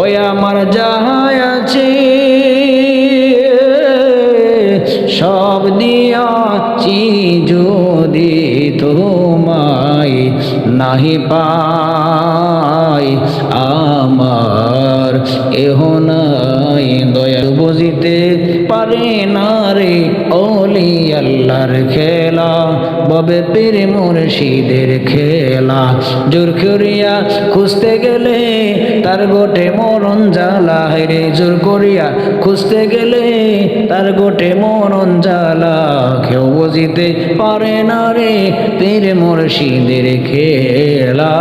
ওই আমার যাহাই আছে। সব দিয়াছি যদি তোমায় নাহি পাই, আমার এহ নাই দয়া বুঝিতে পারে না রে ওলি আল্লাহর খেলা। ববে পীর মুর্শিদের খেলা। জোর করিয়া খুঁজতে গেলে তার গোটে মরণ জ্বালা। রে, জোর করিয়া খুঁজতে গেলে তার গোটে মরণ জ্বালা। কেউ বুঝিতে পারে না রে পীর মুর্শিদের খেলা।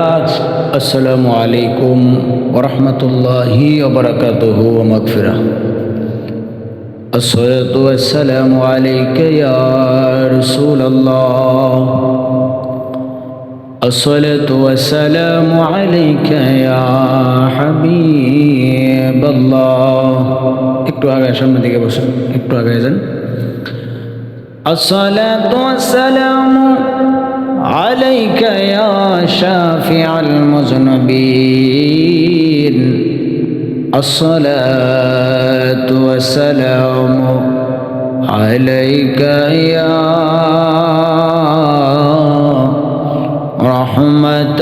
আসসালামু আলাইকুম ওরহমতুল্লাহি ওবরাকাতুহু ওয়া মাগফিরাহ। الصلاة والسلام عليك يا رسول الله الصلاة والسلام عليك يا حبيب الله একটু আগে সামনের দিকে বসুন একটু আগে যান الصلاة والسلام عليك يا شافع المذنبين الصلاة والسلام عليك يا رحمة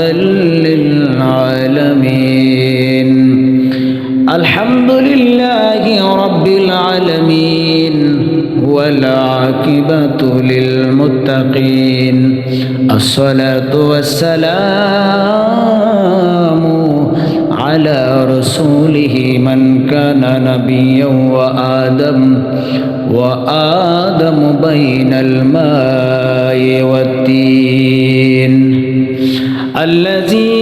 للعالمين. الحمد لله رب العالمين والعاقبة للمتقين. الصلاة والسلام على رسوله من كان نبيا وآدم وآدم بين الماء والتين. الذي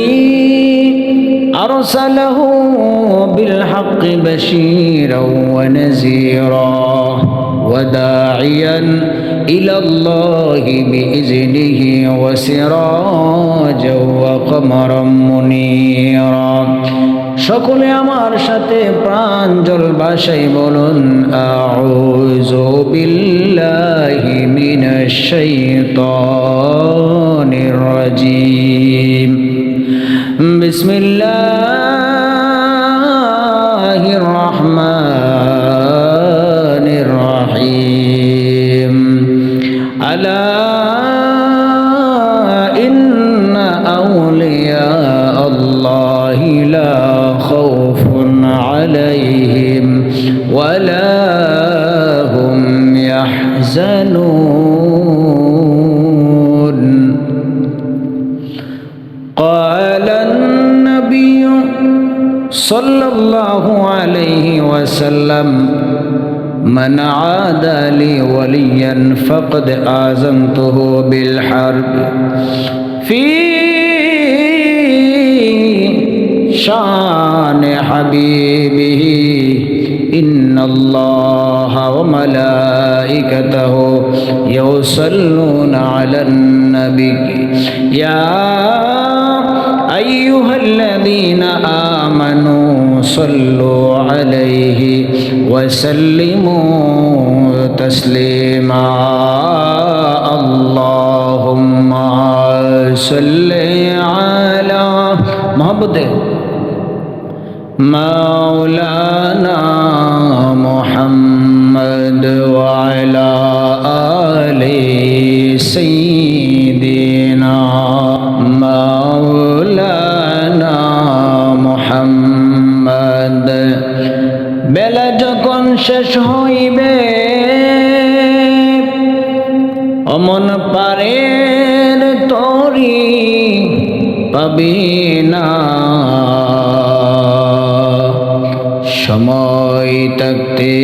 أرسله بالحق بشيرا ونذيرا. وداعيا إلى الله بإذنه وسراجا وقمرا منيرا সকলে আমার সাথে প্রাঞ্জল ভাষায় বলুন আউযু বিল্লাহি মিনাশ শাইতানির রাজিম বিসমিল্লাহির فقد آذنته بالحرب. في شأن حبيبه إن الله وملائكته يصلون على النبي. يا أيها الذين آمنوا صلوا عليه وسلموا تسليما. اللهم صل على محمد. مولانا محمد وعلى آل سيدنا বেলা যখন শেষ হইবে, অমন পারের তরি পাবি না। সময় থাকতে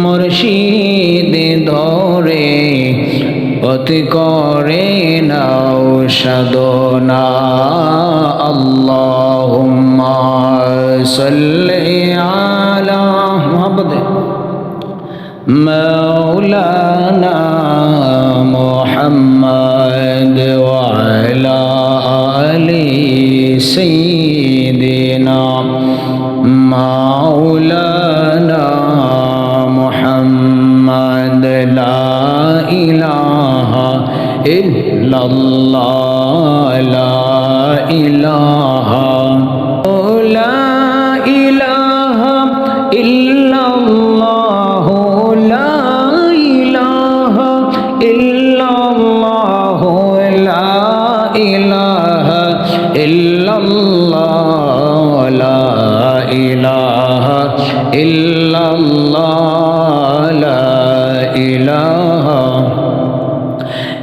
মুর্শিদ ধরে অতি করে নাও সাধনা আল্লাহুম্মা صلي على محمد. مولانا محمد وعلى آل سيدنا مولانا محمد. لا إله إلا الله. لا إله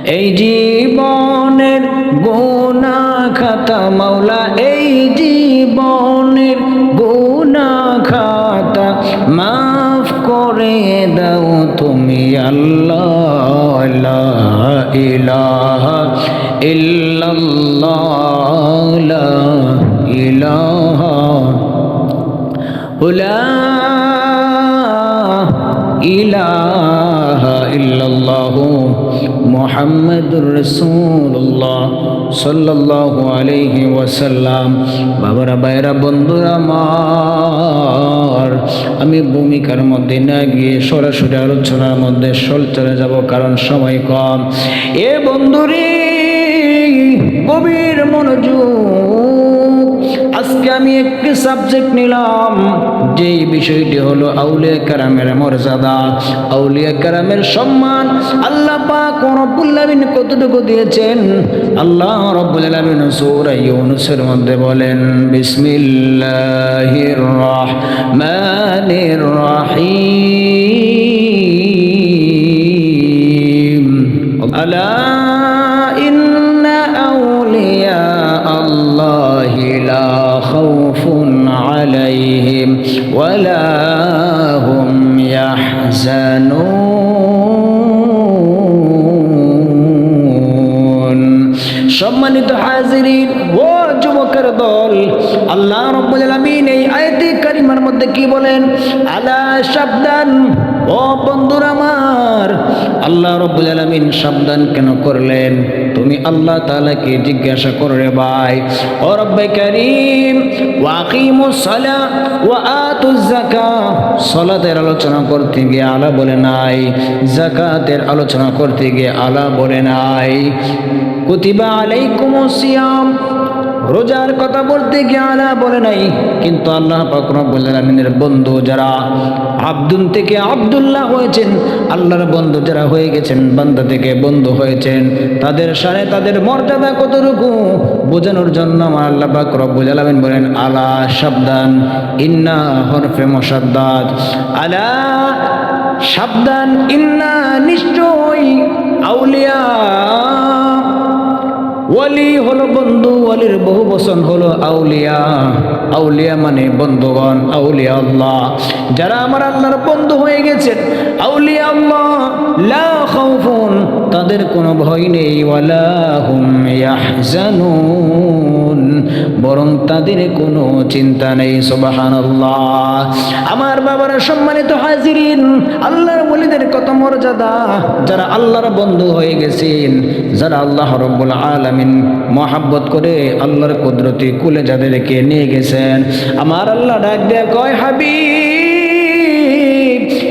এই জীবনের গুনা খাতা মাওলা, এই জীবনের গুনা খাতা মাফ করে দাও তুমি আল্লাহ ইলাহা ইল্লাল্লাহ ইলাহা لا মোহাম্মদুর রসুল্লাহ সাল্লাহ আলহি ওয়াসাল্লাম। বাবারা বাইরা বন্ধুরা আমার, আমি ভূমিকার মধ্যে না গিয়ে সরাসরি আলোচনার মধ্যে সল চলে যাব, কারণ সময় কম। এ বন্ধুরে, গভীর মনোযোগ আজকে আমি একটি সাবজেক্ট নিলাম, যেই বিষয়টি হলো আউলিয়া কারামের মর্যাদা। আউলিয়া কারামের সম্মান আল্লাহ পাক রব্বুল আলামিন কতটুকু দিয়েছেন? আল্লাহ রব্বুল আলামিন সূরা ইউনূসের মধ্যে বলেন, বিসমিল্লাহির রহমানির রহিম। আলা خوف عليهم ولا هم يحزنون সম্মানিত হাজিরিন ও যুবকের দল আল্লাহ রব্বুল আলামিন এই আয়াতে কারিমার মধ্যে কি বলেন আলা সাবধান ও বন্ধুরা আমার আল্লাহ রব্বুল আলামিন সাবধান কেন করলেন? তুমি আল্লাহ তাআলাকে জিজ্ঞাসা করবে, ভাই। ও রব্বে কারীম ওয়াকিমুস সালা ওয়া আতুজ যাকাত সালাতের আলোচনা করতে গিয়ে আলা বলে নাই। যাকাতের আলোচনা করতে গিয়ে আলা বলে নাই। কুতিবা আলাইকুমুস সিয়াম রোজার কথা বলতে গিয়ে আলা বলে নাই, কিন্তু আল্লাহ পাক রব্বুল আলামিনের বন্ধু যারা আব্দুল থেকে আব্দুল্লাহ হয়েছেন, আল্লাহর বন্ধু যারা হয়ে গেছেন, বান্দা থেকে বন্ধু হয়েছেন, তাদের সাথে তাদের মর্যাদা কতটুকু বোঝানোর জন্য আমার আল্লাহ পাক রব্বুল আলামিন বলেন, আলা সাবধান, ইন্না হরফে মুসাদ্দাদ, আলা সাবধান, ইন্না নিশ্চয় আউলিয়া ওয়ালি হলো বন্ধু, ওয়ালির বহু বচন হলো আউলিয়া। আউলিয়া মানে বন্ধুগণ, আউলিয়া আল্লাহ। যারা আমার আল্লাহর বন্ধু হয়ে গেছেন, আউলিয়া আল্লাহ। লা খাউফুন, তাদের কোনো ভয় নেই, ওয়ালা হুম ইয়াহজানুন। বরং তাদের কোনো চিন্তা নেই, সুবহানাল্লাহ। আমার বাবার সম্মানিত হাজিরিন, আল্লাহর ওলিদের কত মর্যাদা। যারা আল্লাহর বন্ধু হয়ে গেছেন, যারা আল্লাহ রব্বুল আলামিন মহাব্বত করে আল্লাহর কুদরতি কুলে যাদেরকে নিয়ে গেছেন। আমার আল্লাহ ডাক দেয়া কয়, হাবিব,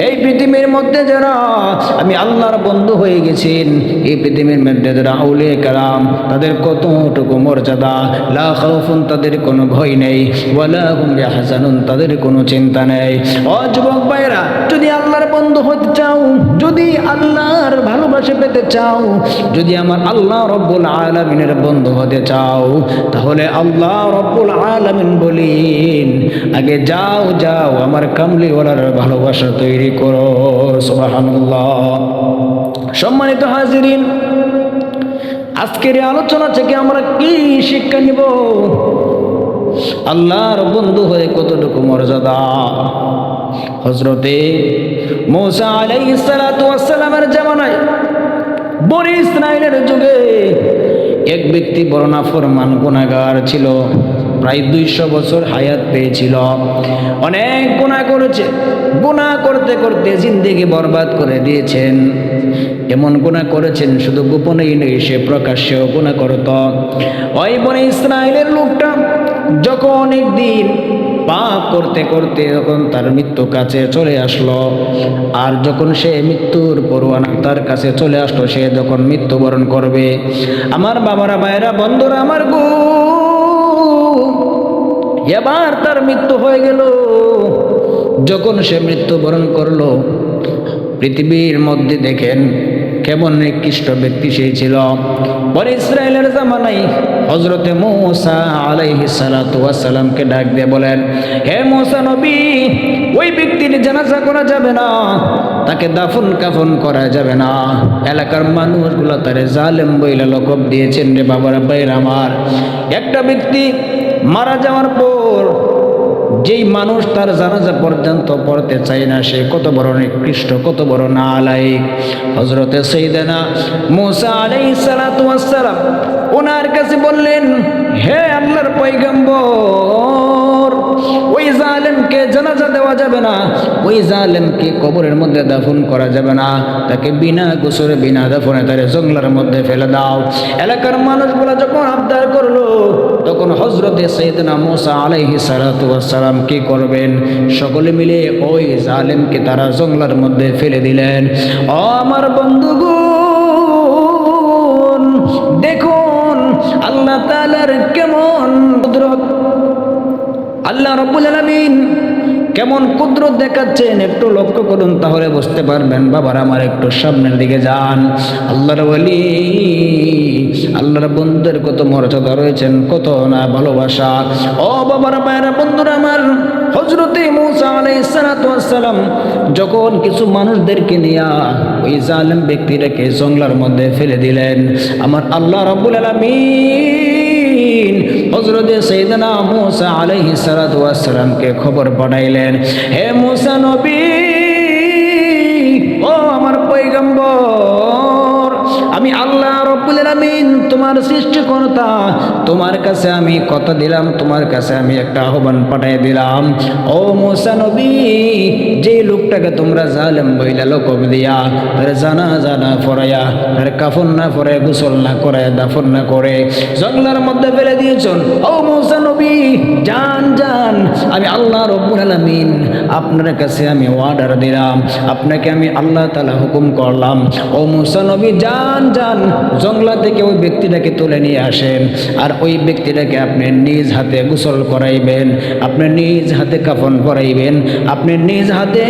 এই পৃথিবীর মধ্যে যারা আমি আল্লাহর বন্ধু হয়ে গেছেন, এই পৃথিবীর মধ্যে যারা আউলে কালাম, তাদের কতটুকু মর্যাদা? লা তাদের কোনো ভয় নেই, ওয়ালা ইয়াহজানুন তাদের কোনো চিন্তা নেই। ও যুবক ভাইরা যদি আল্লাহর বন্ধু হতে চাও, যদি আল্লাহর ভালোবাসা পেতে চাও, যদি আমার আল্লাহ রব্বুল আলামিনের বন্ধু হতে চাও, তাহলে আল্লাহ রব্বুল আলামিন বলিন, আগে যাও যাও, আমার কামলিওয়ালার ভালোবাসা তৈরি করো, সুবহানাল্লাহ। সম্মানিত হাজিরিন, আজকের আলোচনা থেকে আমরা কি শিক্ষা নিব? আল্লাহর বন্ধু হয়ে কতটুকু মর্যাদা? হজরতে মৌসা আলাইহিস সালাতু জামানায় বনি ইসরায়েলের যুগে এক ব্যক্তি বড় নাফরমান গুনাহগার ছিল, প্রায় দুইশো বছর হায়াত পেয়েছিল। অনেক গুনাহ করেছে। গুনাহ করতে করতে জিন্দেগি বরবাদ করে দিয়েছেন। এমন গুণা করেছেন, শুধু গোপনেই নেই, সে প্রকাশ্যেও গুনাহ করত। ওই বনে ইসরায়েলের লোকটা যখন একদিন পাপ করতে করতে যখন তার মৃত্যু কাছে চলে আসলো, আর যখন সে মৃত্যুর পরোয়ানা তার কাছে চলে আসলো, সে যখন মৃত্যুবরণ করবে, আমার বাবারা ভাইরা বন্ধুরা, আমার গো এবার তার মৃত্যু হয়ে গেল। যখন সে মৃত্যুবরণ করল, পৃথিবীর মধ্যে দেখেন কেমন নিকৃষ্ট ব্যক্তি সেই ছিল। পরে ইসরায়েলের জামানাই হজরতে মৌসা আলাইহি সালাতামকে ডাক দিয়ে বলেন, হে মৌসা নবী, ওই ব্যক্তির জানাজা করা যাবে না, তাকে দাফন কাফন করা যাবে না। এলাকার মানুষগুলো তারে জালেম বইলা লকব দিয়েছেন রে বাবার বাইর আমার। একটা ব্যক্তি মারা যাওয়ার পর যেই মানুষ তার জানাজা পর্যন্ত পড়তে চায় না, সে কত বড় নিকৃষ্ট, কত বড় না আলাই হজরতে সৈদানা মোসা আলাই সালাতাম ওনার কাছে বললেন, হে আল্লাহর পৈগম্বর জালেমকে জানাজা দেওয়া যাবে না। ওই জালেমকে কবরের মধ্যে দাফন করা যাবে না। তাকে বিনা গোসরে, বিনা দাফনে তারে জঙ্গলার মধ্যে ফেলে দাও। এলাকার মানুষগুলো যখন আবদার করল, তখন হজরতে সৈদনা মোসা আলাইহি সালাম কি করবেন? সকলে মিলে ওই জালেমকে তারা জঙ্গলার মধ্যে ফেলে দিলেন। ও আমার বন্ধুগুন দেখুন, আল্লাহ তালার কেমন আল্লাহ রব্বুল আলমিন কেমন কুদরত দেখাচ্ছেন একটু লক্ষ্য করুন, তাহলে বুঝতে পারবেন, বাবার আমার একটু সামনের দিকে যান। আল্লাহর বলি আল্লাহর বন্ধুদের কত মর্যাদা রয়েছেন, কত না ভালোবাসা। ও বাবার, মায়ের, বন্ধুরা আমার হজরতে মৌসা আলাইসালাম যখন কিছু মানুষদেরকে নিয়ে ওই জালেম ব্যক্তিটাকে জঙ্গলার মধ্যে ফেলে দিলেন, আমার আল্লাহ রব্বুল আলমিন হজরতে সৈদনা মুসা আলহি সালাতামকে খবর পাঠাইলেন হে মুসা নবী, ও আমার পৈগম্বর আমি আল্লাহ রব্বুল আলামিন তোমার সৃষ্টিকর্তা, তোমার কাছে আমি কথা দিলাম, তোমার কাছে আমি একটা আহ্বান পাঠিয়ে দিলাম। ও মুসা নবী, যে লোকটাকে তোমরা জালেম বইলা লোকব দিয়া তার জানা জানা ফরাইয়া তার কাফন না ফরায় গোসল না করায় দাফন না করে, জঙ্গলার মধ্যে ফেলে দিয়েছেন। ও মুসা নবী, যান যান, আমি আল্লাহ রব্বুল আলামিন আপনার কাছে আমি অর্ডার দিলাম, আপনাকে আমি আল্লাহ তালা হুকুম করলাম। ও মুসা নবী, যান যান, জঙ্গলা থেকে ওই ব্যক্তিটাকে তুলে নিয়ে আসেন আর ওই ব্যক্তিটাকে আপনি নিজ হাতে গোসল করাইবেন, আপনি নিজ হাতে কাফন করাইবেন আপনি নিজ হাতে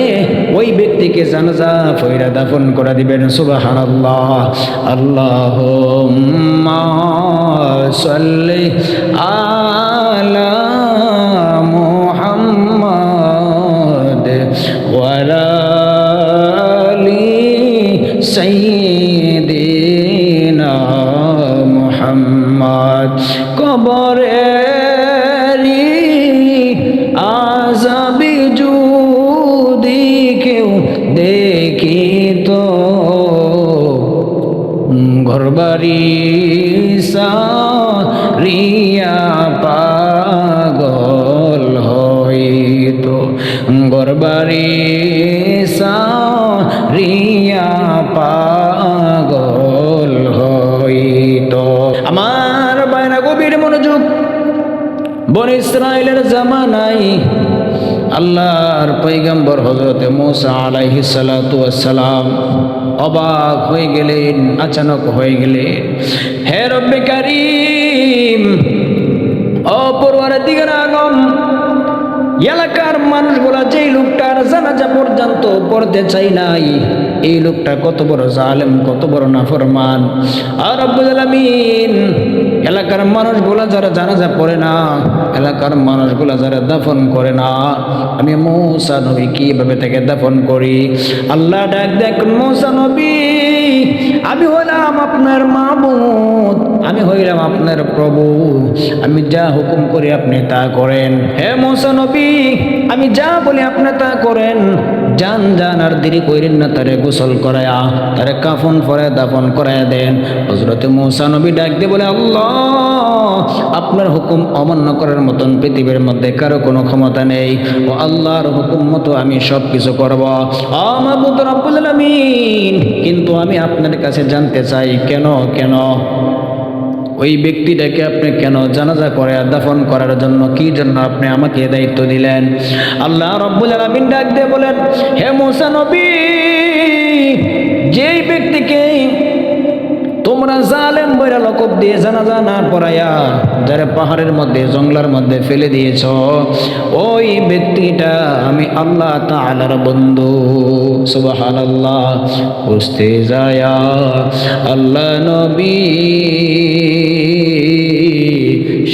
ওই ব্যক্তিকে জানাজা ফইরা দাফন করে দিবেন। সুবাহান আল্লাহ আল্লাহ সাল্লি আলা ঘরবাড়ি রিয়া পাগল হইত। আমার বাইনা গভীর মনোযোগ বন ইসরায়েলের জামানাই আল্লাহর পৈগম্বর হজরতে মোসা আলাইহি সালাম অবাক হয়ে গেলেন, আচানক হয়ে গেলেন। হে রব্বে কারিম অপরওয়ার দিকের আগম এলাকার মানুষগুলা যেই লোকটার জানাজা পর্যন্ত পড়তে চাই নাই, এই লোকটা কত বড় জালেম, কত বড় নাফরমান। আর আব্বুল আলামিন, এলাকার মানুষগুলা যারা জানাজা পড়ে না, এলাকার মানুষগুলা যারা দাফন করে না, আমি মৌসা নবী কীভাবে তাকে দাফন করি? আল্লাহ ডাক দেখ, মৌসা নবী, আমি হলাম আপনার মাহবুদ আমি হইলাম আপনার প্রভু। আমি যা হুকুম করি আপনি তা করেন। হে মৌসা আমি যা বলি আপনি তা করেন। যান যান, আর দেরি করেন না, তারে গোসল করায়া, তারে কাফন পরে দাফন করায়া দেন। হজরতে নবী ডাক দিয়ে বলে, আল্লাহ, আপনার হুকুম অমান্য করার মতন পৃথিবীর মধ্যে কারও কোনো ক্ষমতা নেই। ও আল্লাহর হুকুম মতো আমি সব কিছু করব আমাবুদ রব্বুল আলামিন, কিন্তু আমি আপনার কাছে জানতে চাই, কেন কেন? ওই ব্যক্তিটাকে আপনি কেন জানাজা করে দাফন করার জন্য কি জন্য আপনি আমাকে দায়িত্ব দিলেন? আল্লাহ রব্বুল আলমিন ডাক দিয়ে বলেন, হে মুসা নবী, যেই ব্যক্তিকে জালেম লকব দিয়ে জানাজা না পড়াইয়া যারা পাহাড়ের মধ্যে, জঙ্গলার মধ্যে ফেলে দিয়েছ, ওই ব্যক্তিটা আমি আল্লাহ তালার বন্ধু। আল্লাহ বুঝতে যায়া আল্লাহ নবী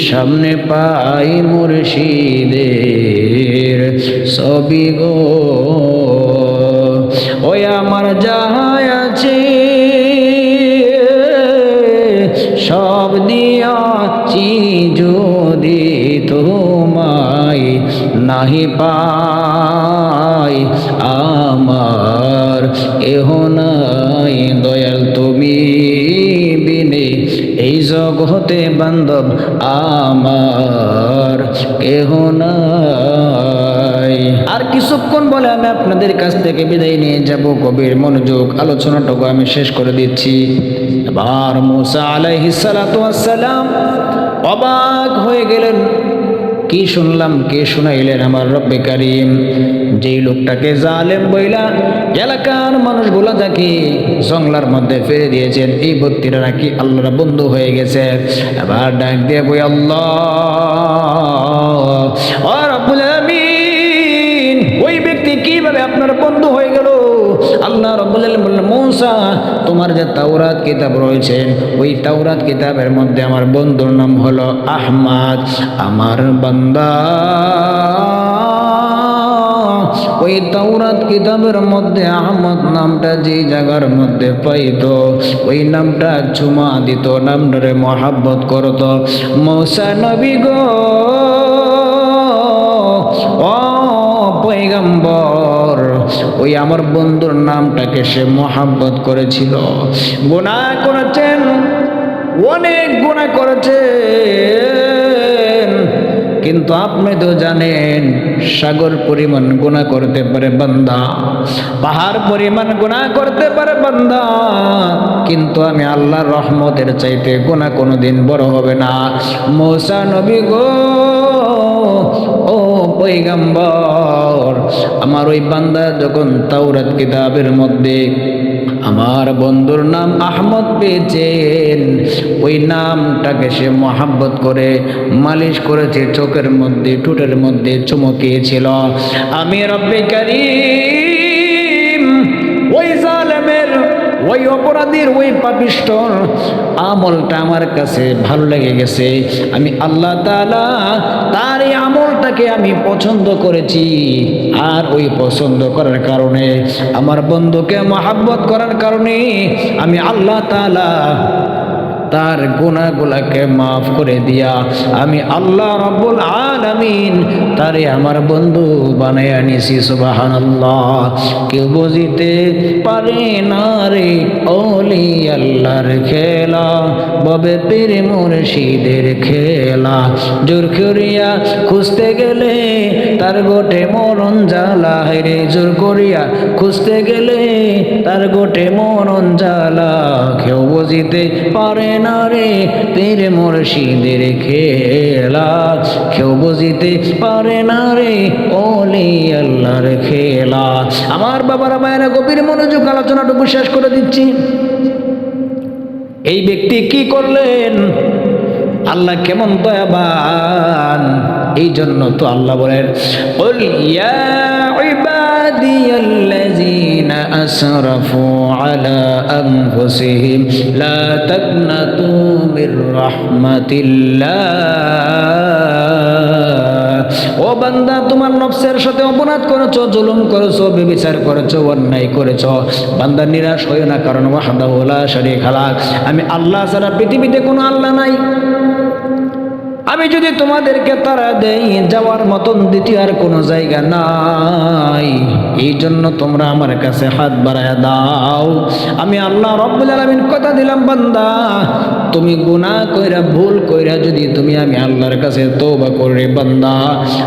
সামনে পাই মুর্শিদের ছবি গো। ওই আমার যাহাই যদি তোমায়, নাহি পাই আমার এহ নাই। দয়াল তুমি বিনে এই জগতে বান্ধব আমার কেহ নাই। আর কিছুক্ষণ বলে আমি আপনাদের কাছ থেকে বিদায় নিয়ে যাব। কবির মনোযোগ, আলোচনাটুকু আমি শেষ করে দিচ্ছি। এবার মুসা আলাইহিস ওয়াসসালাম অবাক হয়ে গেলেন। কি শুনলাম, কে শুনাইলেন আমার রব্বে কারিম? যেই লোকটাকে জালেম বইলা এলাকার মানুষগুলা তাকে জংলার মধ্যে ফেলে দিয়েছেন, এই ভক্তিরা নাকি আল্লাহরা বন্ধু হয়ে গেছে। এবার ডাক দিয়ে বই আল্লাহ। মৌসা, তোমার যে তাওরাত কিতাব রয়েছে, ওই তাওরাত কিতাবের মধ্যে আমার বন্ধুর নাম হলো আহমাদ, আমার বান্দা। ওই তাওরাত কিতাবের মধ্যে আহমদ নামটা যে জায়গার মধ্যে পাইতো, ওই নামটা চুমা দিত, নামটারে মহাব্বত করত। মৌসা নবী গো, ও পৈগম্বর ওই আমার বন্ধুর নামটাকে সে মহাব্বত করেছিল। গুণা করেছেন, অনেক গুণা করেছেন। কিন্তু আপনি তো জানেন, সাগর পরিমাণ গুণা করতে পারে বান্দা, পাহাড় পরিমাণ গুণা করতে পারে বান্দা। কিন্তু আমি আল্লাহর রহমতের চাইতে গুণা কোনোদিন বড় হবে না। মৌসা নবী গো ও পৈগম্বর আমার ওই বান্দা যখন তাওরাত কিতাবের মধ্যে আমার বন্ধুর নাম আহমদ পেয়েছেন, ওই নামটাকে সে মহাব্বত করে, মালিশ করেছে, চোখের মধ্যে, ঠোঁটের মধ্যে চমকিয়েছিল আমি রব্বে কারিম ওই অপরাধীর ওই পাপিষ্ট আমলটা আমার কাছে ভালো লেগে গেছে। আমি আল্লাহ তালা তার এই আমলটাকে আমি পছন্দ করেছি আর ওই পছন্দ করার কারণে, আমার বন্ধুকে মহাব্বত করার কারণে আমি আল্লাহ তাআলা তার গুণাগুলাকে মাফ করে দিয়া আমি আল্লাহ রব্বুল আলামিন তারে আমার বন্ধু বানায় আনিছি সুবহানাল্লাহ। কেউ বুঝিতে পারে না রে, ওলি আল্লাহর খেলা, ববে পীর মুর্শিদের খেলা। জোর করিয়া খুঁজতে গেলে তার গোটে মরণ জ্বালা রে, জোর করিয়া খুঁজতে গেলে তার গোটে মরণ জ্বালা। কেউ বুঝিতে পারে কেন রে পীর মুর্শিদের খেলা কেউ বুঝিতে পারে না রে ওলি আল্লাহর খেলা আমার বাবার মায়েরা গভীর মনোযোগ আলোচনাটুকু শেষ করে দিচ্ছি। এই ব্যক্তি কি করলেন? আল্লাহ কেমন দয়াবান। এই জন্য তো আল্লাহ বলেন ইয়া ইবাদিয়াল্লাহ أسرفوا على أنفسهم لا تقنطوا من رحمة الله ও বান্দা তোমার নফসের সাথে অপরাধ করেছো জুলুম করেছো বেবিচার করেছো অন্যায় করেছো বান্দা নিরাশ হইও না কারণ ওয়াহদাহু লা শারীকা লাক আমি আল্লাহ ছাড়া পৃথিবীতে কোনো আল্লাহ নাই আমি যদি তোমাদেরকে তারা দেই, যাওয়ার মতন দ্বিতীয় আর কোনো জায়গা নাই। এই জন্য তোমরা আমার কাছে হাত বাড়ায় দাও। আমি আল্লাহ রব্বুল আলামিন কথা দিলাম, বান্দা, তুমি গুনাহ কইরা, ভুল কইরা যদি তুমি আমি আল্লাহর কাছে তওবা করে, বান্দা,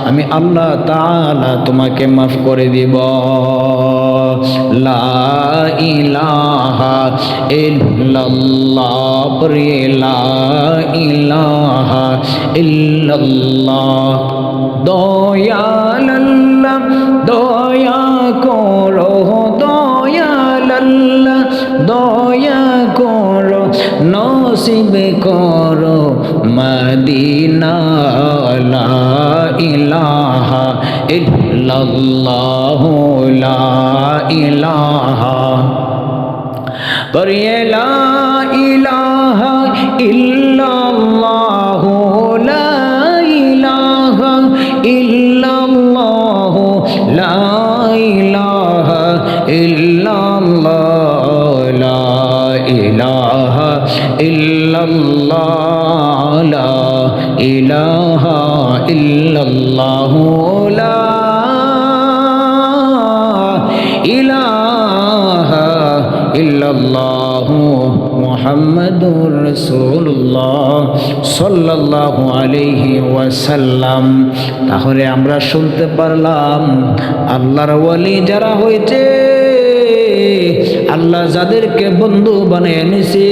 আমি আল্লাহ তাআলা তোমাকে মাফ করে দিব। লা ইলাহা ইল্লাল্লাহ লা ইলাহা ইল্লাল্লাহ দয়াল আল্লাহ দয়া করো দয়াল আল্লাহ দয়া করো নসিব করো মদিনা লা ইলাহা ইল্লাল্লাহ লা ইলাহা করিয়ে লা ইলাহা ইল্লাল্লাহ ইল্লাল্লাহ মুহাম্মাদুর রাসূলুল্লাহ সাল্লাল্লাহু আলাইহি ওয়াসাল্লাম। তাহলে আমরা শুনতে পারলাম, আল্লাহর ওয়ালি যারা হয়েছে, আল্লাহ যাদেরকে বন্ধু বানিয়ে নিছে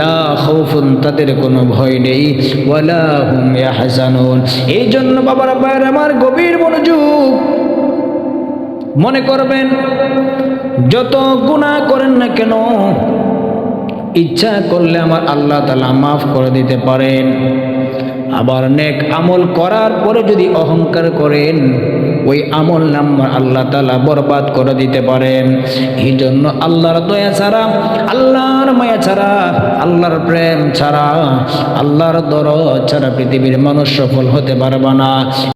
লা খাউফুন তাদের কোনো ভয় নেই, ওয়ালা হুম এই জন্য বাবার বাইরে আমার গভীর মনোযোগ মনে করবেন, যত গুণা করেন না কেন, ইচ্ছা করলে আমার আল্লাহ তালা মাফ করে দিতে পারেন। আবার নেক আমল করার পরে যদি অহংকার করেন, ওই আমল নাম্বার আল্লাহ তালা বরবাদ করে দিতে পারেন। এই জন্য আল্লাহর দয়া ছাড়া, আল্লাহর মায়া ছাড়া, আল্লাহর প্রেম ছাড়া, আল্লাহর দর ছাড়া পৃথিবীর মানুষ সফল হতে পারবে না।